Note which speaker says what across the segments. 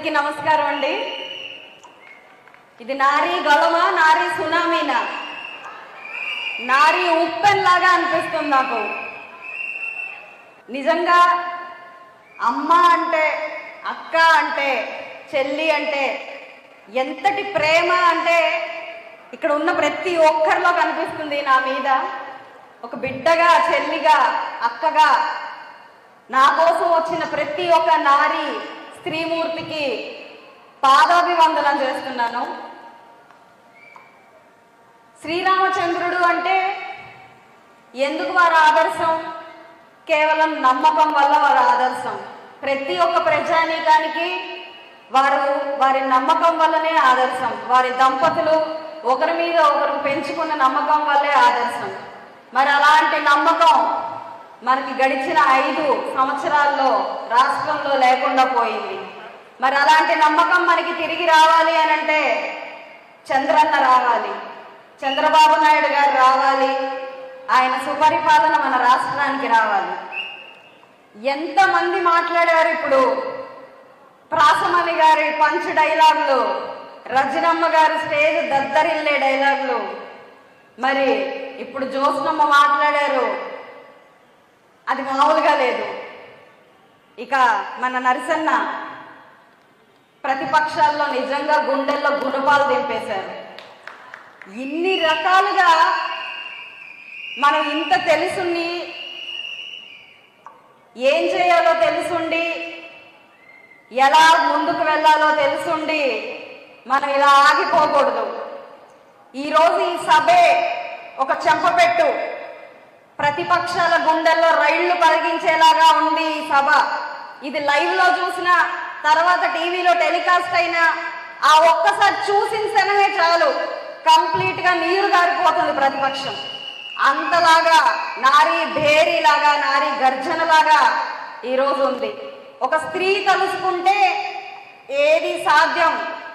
Speaker 1: అందరికీ నమస్కారం అండి. ఇది నారీ గొడవ నారీ సునామీనా? నారీ ఉప్పెన్లాగా అనిపిస్తుంది నాకు. నిజంగా అమ్మ అంటే అక్క అంటే చెల్లి అంటే ఎంతటి ప్రేమ అంటే ఇక్కడ ఉన్న ప్రతి ఒక్కరిలో కనిపిస్తుంది నా మీద. ఒక బిడ్డగా చెల్లిగా అక్కగా నా కోసం వచ్చిన ప్రతి ఒక్క నారి స్త్రీమూర్తికి పాదాభివందనం చేస్తున్నాను. శ్రీరామచంద్రుడు అంటే ఎందుకు వారి ఆదర్శం? కేవలం నమ్మకం వల్ల వారి ఆదర్శం. ప్రతి ఒక్క ప్రజానీకానికి వారు వారి నమ్మకం వల్లనే ఆదర్శం. వారి దంపతులు ఒకరి మీద ఒకరు పెంచుకున్న నమ్మకం వల్లే ఆదర్శం. మరి అలాంటి నమ్మకం మనకి గడిచిన ఐదు సంవత్సరాల్లో రాష్ట్రంలో లేకుండా పోయింది. మరి అలాంటి నమ్మకం మనకి తిరిగి రావాలి అని అంటే చంద్రన్న రావాలి. చంద్రబాబు నాయుడు గారు రావాలి. ఆయన సుపరిపాలన మన రాష్ట్రానికి రావాలి. ఎంతమంది మాట్లాడారు ఇప్పుడు? ప్రాసమణి గారి పంచ్ డైలాగులు రజనమ్మ గారి స్టేజ్ దద్దరిల్లే డైలాగులు. మరి ఇప్పుడు జ్యోత్స్నమ్మ మాట్లాడారు. అది మామూలుగా లేదు. ఇక మన నరసన్న ప్రతిపక్షాల్లో నిజంగా గుండెల్లో గుణపాలు దింపేశారు. ఇన్ని రకాలుగా మనం ఇంత తెలుసుండి ఏం చేయాలో తెలుసుండి ఎలా ముందుకు వెళ్ళాలో తెలుసుండి మనం ఇలా ఆగిపోకూడదు. ఈరోజు ఈ సభే ఒక చెంపపెట్టు ప్రతిపక్షాల గుండెల్లో రైళ్ళు పరిగించేలాగా ఉంది ఈ సభ. ఇది లైవ్లో చూసిన తర్వాత టీవీలో టెలికాస్ట్ అయినా ఆ ఒక్కసారి చూసిన క్షణమే చాలు. కంప్లీట్గా నీరు గారిపోతుంది ప్రతిపక్షం. అంతలాగా నారీ భేరీలాగా నారీ గర్జనలాగా ఈరోజు ఉంది. ఒక స్త్రీ తలుసుకుంటే ఏది సాధ్యం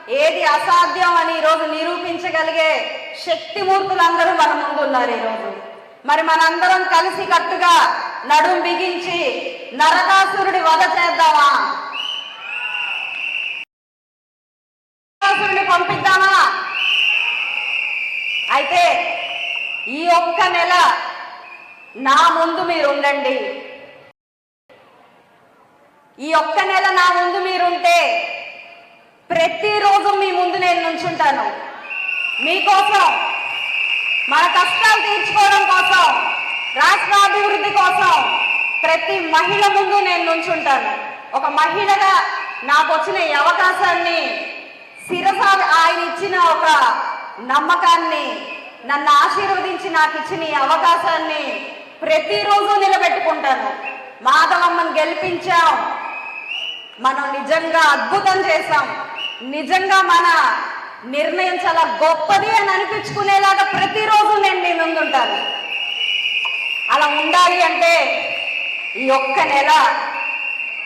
Speaker 1: ఏది అసాధ్యం అని ఈరోజు నిరూపించగలిగే శక్తిమూర్తులందరూ మన ముందు ఉన్నారు ఈరోజు మరి మనందరం కలిసి కట్టుగా నడుం బిగించి నరకాసురుడి వధ చేద్దామా? నరకాసురుడిని పంపిద్దామా? అయితే ఈ ఒక్క నెల నా ముందు మీరు ఉండండి ఈ ఒక్క నెల నా ముందు మీరుంటే ప్రతిరోజు మీ ముందు నేను నుంచుంటాను. మీకోసం మన కష్టాలు తీర్చుకోవడం కోసం రాష్ట్ర అభివృద్ధి కోసం ప్రతి మహిళ ముందు నేను నుంచుంటాను. ఒక మహిళగా నాకు వచ్చిన ఈ అవకాశాన్ని శిరస ఆయన ఇచ్చిన ఒక నమ్మకాన్ని నన్ను ఆశీర్వదించి నాకు ఇచ్చిన ఈ అవకాశాన్ని ప్రతిరోజు నిలబెట్టుకుంటాను. మాధవమ్మను గెలిపించాం. మనం నిజంగా అద్భుతం చేశాం. నిజంగా మన నిర్ణయం చాలా గొప్పది అని అనిపించుకునేలాగా ప్రతిరోజు నేను మీ ముందుంటాను. అలా ఉండాలి అంటే ఈ ఒక్క నెల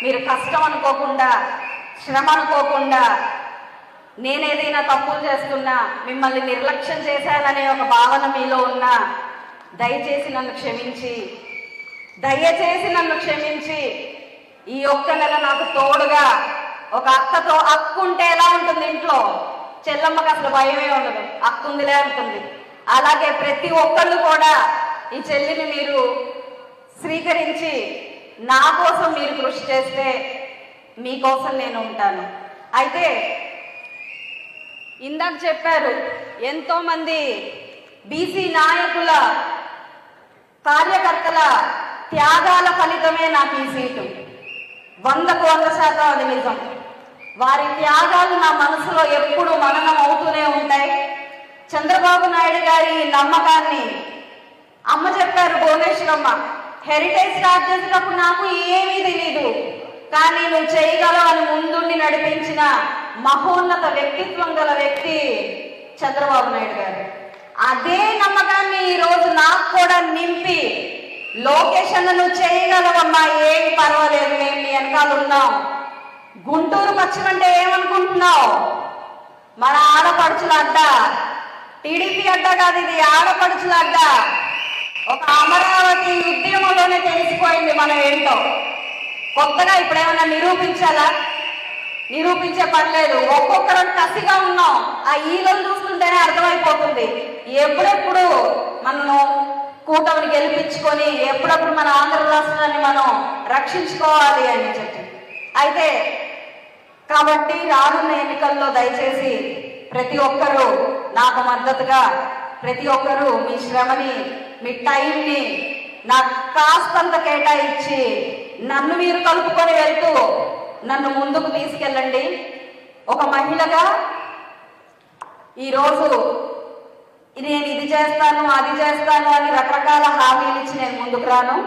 Speaker 1: మీరు కష్టం అనుకోకుండా శ్రమ అనుకోకుండా నేనేదైనా తప్పులు చేస్తున్నా మిమ్మల్ని నిర్లక్ష్యం చేశాననే ఒక భావన మీలో ఉన్నా దయచేసి నన్ను క్షమించి దయచేసి నన్ను క్షమించి ఈ ఒక్క నెల నాకు తోడుగా ఒక అత్తతో అక్కుంటే ఎలా ఉంటుంది ఇంట్లో? చెల్లమ్మకి అసలు భయమే ఉండదు. అక్కుందిలే ఉంటుంది అలాగే ప్రతి ఒక్కళ్ళు కూడా ఈ చెల్లిని మీరు స్వీకరించి నా కోసం మీరు కృషి చేస్తే మీకోసం నేను ఉంటాను. అయితే ఇందాక చెప్పారు ఎంతో మంది బీసీ నాయకుల కార్యకర్తల త్యాగాల ఫలితమే నాకు ఈ సీటు. వందకు వంద శాతం అది నిజం. వారి త్యాగాలు నా మనసులో ఎప్పుడు మననం అవుతూనే ఉంటాయి. చంద్రబాబు నాయుడు గారి నమ్మకాన్ని అమ్మ చెప్పారు భువనేశ్వరమ్మ. హెరిటేజ్ స్టార్ట్ చేసినప్పుడు నాకు ఏమీ తెలీదు. కానీ నువ్వు చేయగలవు అని ముందుండి నడిపించిన మహోన్నత వ్యక్తిత్వం గల వ్యక్తి చంద్రబాబు నాయుడు గారు. అదే నమ్మకాన్ని ఈరోజు నాకు కూడా నింపి లోకేషన్ నువ్వు చేయగలవమ్మా. ఏం పర్వాలేదు మేము మీ వెనకాల ఉన్నాం. గుంటూరు పశ్చిమంటే ఏమనుకుంటున్నావు? మన ఆడపడుచుల అడ్డ. టీడీపీ అడ్డ కాదు ఇది ఆడపడుచుల అడ్డ. ఒక అమరావతి ఉద్యమంలోనే తెలిసిపోయింది మనం ఏంటో. కొత్తగా ఇప్పుడు ఏమైనా నిరూపించాలా? నిరూపించే పర్లేదు ఒక్కొక్కరం కసిగా ఉన్నాం. ఆ ఈలను చూస్తుంటేనే అర్థమైపోతుంది. ఎప్పుడెప్పుడు మనము కూటమిని గెలిపించుకొని ఎప్పుడప్పుడు మన ఆంధ్ర రాష్ట్రాన్ని మనం రక్షించుకోవాలి అని చెప్పి. అయితే కాబట్టి రానున్న ఎన్నికల్లో దయచేసి ప్రతి ఒక్కరూ నాకు మద్దతుగా ప్రతి ఒక్కరూ మీ శ్రమని మీ టైంని నాకు కాస్తంత కేటాయించి నన్ను మీరు కలుపుకొని వెళ్తూ నన్ను ముందుకు తీసుకెళ్ళండి. ఒక మహిళగా ఈరోజు నేను ఇది చేస్తాను అది చేస్తాను అని రకరకాల హామీలు ఇచ్చి నేను ముందుకు రాను.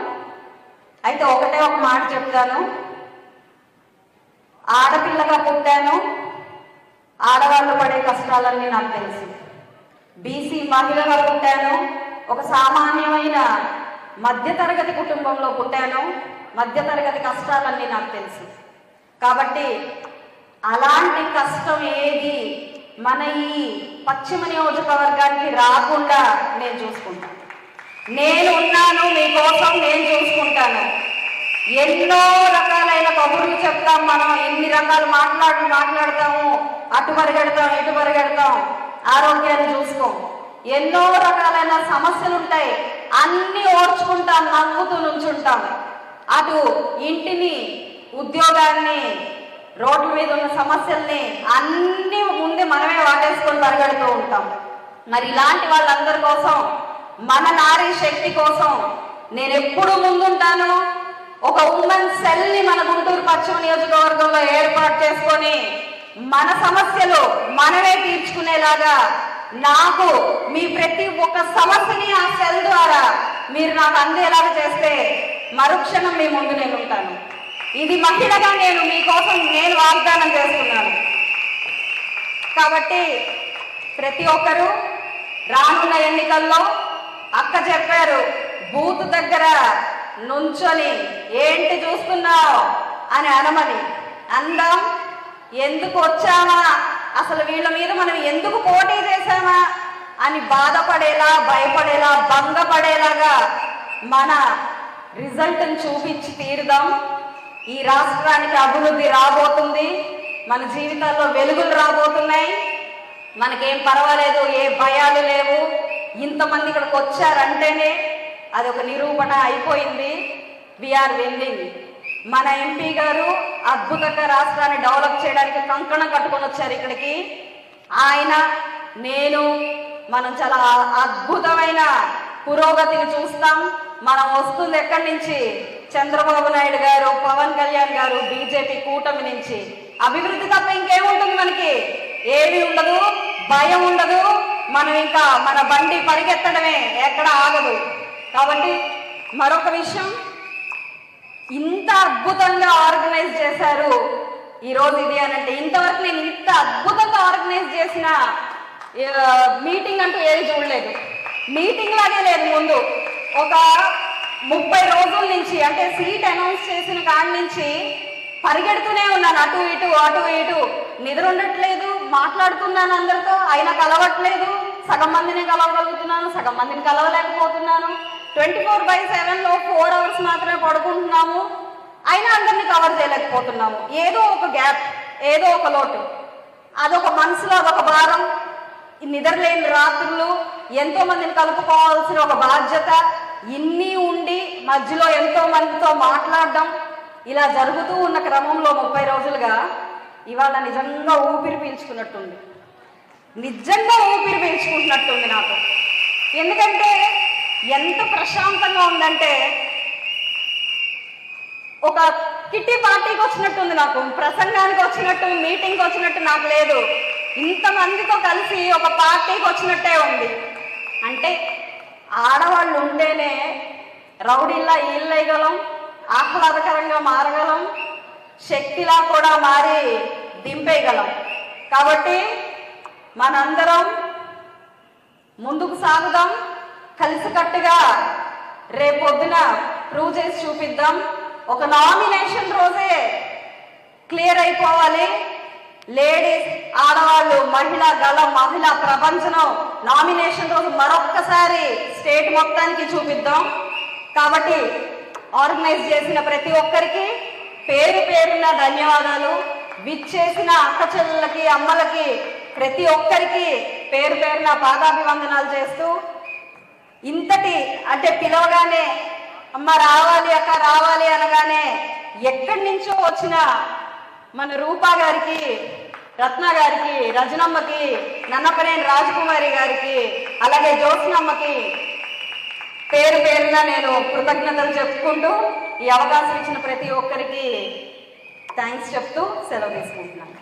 Speaker 1: అయితే ఒకటే ఒక మాట చెప్తాను. ఆడపిల్లగా పుట్టాను. ఆడవాళ్ళు పడే కష్టాలన్నీ నాకు తెలుసు. బీసీ మహిళగా పుట్టాను. ఒక సామాన్యమైన మధ్యతరగతి కుటుంబంలో పుట్టాను. మధ్యతరగతి కష్టాలన్నీ నాకు తెలుసు. కాబట్టి అలాంటి కష్టం ఏది మన ఈ పశ్చిమ నియోజకవర్గానికి రాకుండా నేను చూసుకుంటాను. నేను ఉన్నాను మీకోసం నేను చూసుకుంటాను. ఎన్నో రకాల కబుర్లు చెప్తాం మనం ఎన్ని రకాలు మాట్లాడు మాట్లాడతాము అటు పరిగెడతాం ఇటు పరిగెడతాం. ఆరోగ్యాన్ని చూసుకోం. ఎన్నో రకాలైన సమస్యలు ఉంటాయి అన్ని ఓర్చుకుంటాం నవ్వుతూ నుంచుంటాం. అటు ఇంటిని ఉద్యోగాన్ని రోడ్ల మీద ఉన్న సమస్యల్ని అన్ని ముందే మనమే వాటేసుకొని పరిగెడుతూ ఉంటాం. మరి ఇలాంటి వాళ్ళందరి కోసం మన నారీ శక్తి కోసం నేను ఎప్పుడు ముందుంటాను? ఒక ఉమెన్ సెల్ని మన గుంటూరు పశ్చిమ నియోజకవర్గంలో ఏర్పాటు చేసుకొని మన సమస్యలు మనమే తీర్చుకునేలాగా నాకు మీ ప్రతి ఒక్క సమస్యని ఆ సెల్ ద్వారా మీరు నాకు అందేలాగా చేస్తే మరుక్షణం మీ ముందు నేను ఉంటాను ఇది మహిళగా నేను మీకోసం నేను వాగ్దానం చేస్తున్నాను. కాబట్టి ప్రతి ఒక్కరూ రానున్న ఎన్నికల్లో అక్క చెప్పారు బూత్ దగ్గర నుంచొని ఏంటి చూస్తున్నావు అని అనమని. అందం ఎందుకు వచ్చామా అసలు వీళ్ళ మీద మనం ఎందుకు పోటీ చేశామా? అని బాధపడేలా భయపడేలా భంగపడేలాగా మన రిజల్ట్ని చూపించి తీరుదాం. ఈ రాష్ట్రానికి అభివృద్ధి రాబోతుంది. మన జీవితాల్లో వెలుగులు రాబోతున్నాయి. మనకేం పర్వాలేదు ఏ భయాలు లేవు. ఇంతమంది ఇక్కడికి వచ్చారంటేనే అది ఒక నిరూపణ అయిపోయింది. విఆర్ విన్నింగ్ మన ఎంపీ గారు అద్భుతంగా రాష్ట్రాన్ని డెవలప్ చేయడానికి కంకణం కట్టుకొని వచ్చారు ఇక్కడికి. ఆయన నేను మనం చాలా అద్భుతమైన పురోగతిని చూస్తాం. మనం వస్తుంది ఎక్కడి నుంచి? చంద్రబాబు నాయుడు గారు పవన్ కళ్యాణ్ గారు బీజేపీ కూటమి నుంచి. అభివృద్ధి తప్ప ఇంకేముంటుంది మనకి? ఏమీ ఉండదు భయం ఉండదు. మనం ఇంకా మన బండి పరిగెత్తడమే ఎక్కడ ఆగదు. కాబట్టి మరొక విషయం. ఇంత అద్భుతంగా ఆర్గనైజ్ చేశారు ఈ రోజు ఇది అని అంటే ఇంతవరకు నేను ఇంత అద్భుతంగా ఆర్గనైజ్ చేసిన మీటింగ్ అంటూ ఏది చూడలేదు. మీటింగ్ లాగే లేదు ముందు. ఒక ముప్పై రోజుల నుంచి అంటే సీట్ అనౌన్స్ చేసిన కాడి నుంచి పరిగెడుతూనే ఉన్నాను. అటు ఇటు అటు ఇటు. నిద్ర ఉండట్లేదు మాట్లాడుతున్నాను అందరితో. అయినా కలవట్లేదు. సగం మందిని కలవగలుగుతున్నాను సగం మందిని కలవలేకపోతున్నాను. ట్వంటీ ఫోర్ బై సెవెన్లో ఫోర్ అవర్స్ మాత్రమే పడుకుంటున్నాము. అయినా అందరినీ కవర్ చేయలేకపోతున్నాము. ఏదో ఒక గ్యాప్ ఏదో ఒక లోటు. అదొక మనసులో అదొక భారం. ఈ నిద్రలేని రాత్రులు ఎంతో మందిని కలుపుకోవాల్సిన ఒక బాధ్యత. ఇన్ని ఉండి మధ్యలో ఎంతో మందితో మాట్లాడడం. ఇలా జరుగుతూ ఉన్న క్రమంలో ముప్పై రోజులుగా ఇవాళ నిజంగా ఊపిరి పీల్చుకున్నట్టుంది. నిజంగా ఊపిరి పీల్చుకుంటున్నట్టుంది నాకు. ఎందుకంటే ఎంత ప్రశాంతంగా ఉందంటే ఒక కిట్టి పార్టీకి వచ్చినట్టుంది నాకు ప్రసంగానికి వచ్చినట్టు మీటింగ్కి వచ్చినట్టు నాకు లేదు. ఇంతమందితో కలిసి ఒక పార్టీకి వచ్చినట్టే ఉంది. అంటే ఆడవాళ్ళు ఉంటేనే రౌడీల్లా ఈళ్ళేయగలం ఆహ్లాదకరంగా మారగలం శక్తిలా కూడా మారి దింపేయగలం. కాబట్టి మనందరం ముందుకు సాగుదాం. కలిసికట్టుగా రేపొద్దున ప్రూవ్ చేసి చూపిద్దాం. ఒక నామినేషన్ రోజే క్లియర్ అయిపోవాలి. లేడీస్ ఆడవాళ్ళు మహిళ గల మహిళ ప్రపంచం నామినేషన్ రోజు మరొక్కసారి స్టేట్ మొత్తానికి చూపిద్దాం. కాబట్టి ఆర్గనైజ్ చేసిన ప్రతి ఒక్కరికి పేరు పేరున ధన్యవాదాలు. విచ్చేసిన అక్క చెల్లెలకి అమ్మలకి ప్రతి ఒక్కరికి పేరు పేరున పాదాభివందనాలు చేస్తూ ఇంతటి అంటే పిలవగానే అమ్మ రావాలి అక్క రావాలి అనగానే ఎక్కడి నుంచో వచ్చిన మన రూపా గారికి రత్న గారికి రజనమ్మకి నన్నపనేని రాజకుమారి గారికి అలాగే జ్యోత్స్నమ్మకి పేరు పేరున నేను కృతజ్ఞతలు చెప్పుకుంటూ ఈ అవకాశం ఇచ్చిన ప్రతి ఒక్కరికి థ్యాంక్స్ చెప్తూ సెలవు తీసుకుంటున్నాను.